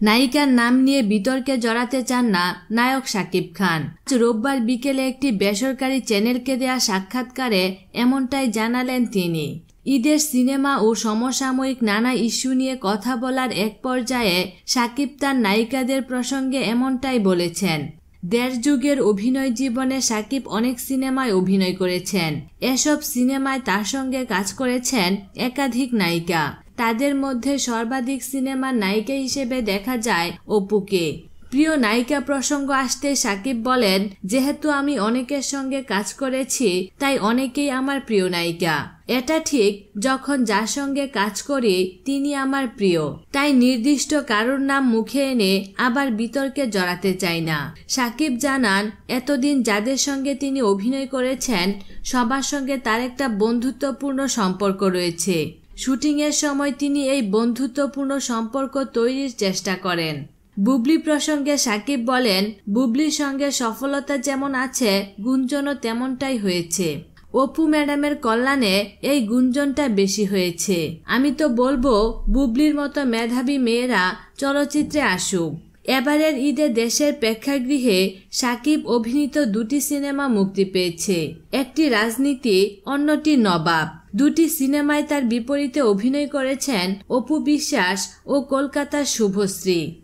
নায়িকার নাম নিয়ে বিতর্কে জড়াতে চান না নায়ক সাকিব খান। রোববার বিকেলে একটি বেসরকারি চ্যানেলকে দেয়া সাক্ষাৎকারে এমনটাই জানালেন তিনি। ঈদের সিনেমা ও সমসাময়িক নানা ইস্যু নিয়ে কথা বলার এক পর্যায়ে সাকিব তার নায়িকাদের প্রসঙ্গে এমনটাই বলেছেন। দেড় যুগের অভিনয় জীবনে সাকিব অনেক সিনেমায় অভিনয় করেছেন। এসব সিনেমায় তার সঙ্গে কাজ করেছেন একাধিক নায়িকা। তাদের মধ্যে সর্বাধিক সিনেমার নায়িকা হিসেবে দেখা যায় অপুকে। প্রিয় নায়িকা প্রসঙ্গ আসতে সাকিব বলেন, যেহেতু আমি অনেকের সঙ্গে কাজ করেছি, তাই অনেকেই আমার প্রিয় নায়িকা। এটা ঠিক, যখন যার সঙ্গে কাজ করি, তিনি আমার প্রিয়। তাই নির্দিষ্ট কারোর নাম মুখে এনে আবার বিতর্কে জড়াতে চাই না। সাকিব জানান, এতদিন যাদের সঙ্গে তিনি অভিনয় করেছেন, সবার সঙ্গে তার একটা বন্ধুত্বপূর্ণ সম্পর্ক রয়েছে। শুটিংয়ের সময় তিনি এই বন্ধুত্বপূর্ণ সম্পর্ক তৈরির চেষ্টা করেন। বুবলি প্রসঙ্গে সাকিব বলেন, বুবলির সঙ্গে সফলতা যেমন আছে, গুঞ্জনও তেমনটাই হয়েছে। অপু ম্যাডামের কল্যাণে এই গুঞ্জনটা বেশি হয়েছে। আমি তো বলব, বুবলির মতো মেধাবী মেয়েরা চলচ্চিত্রে আসুক। এবারের ঈদে দেশের প্রেক্ষাগৃহে সাকিব অভিনীত দুটি সিনেমা মুক্তি পেয়েছে। একটি রাজনীতি, অন্যটি নবাব। দুটি সিনেমায় তার বিপরীতে অভিনয় করেছেন অপু বিশ্বাস ও কলকাতার শুভশ্রী।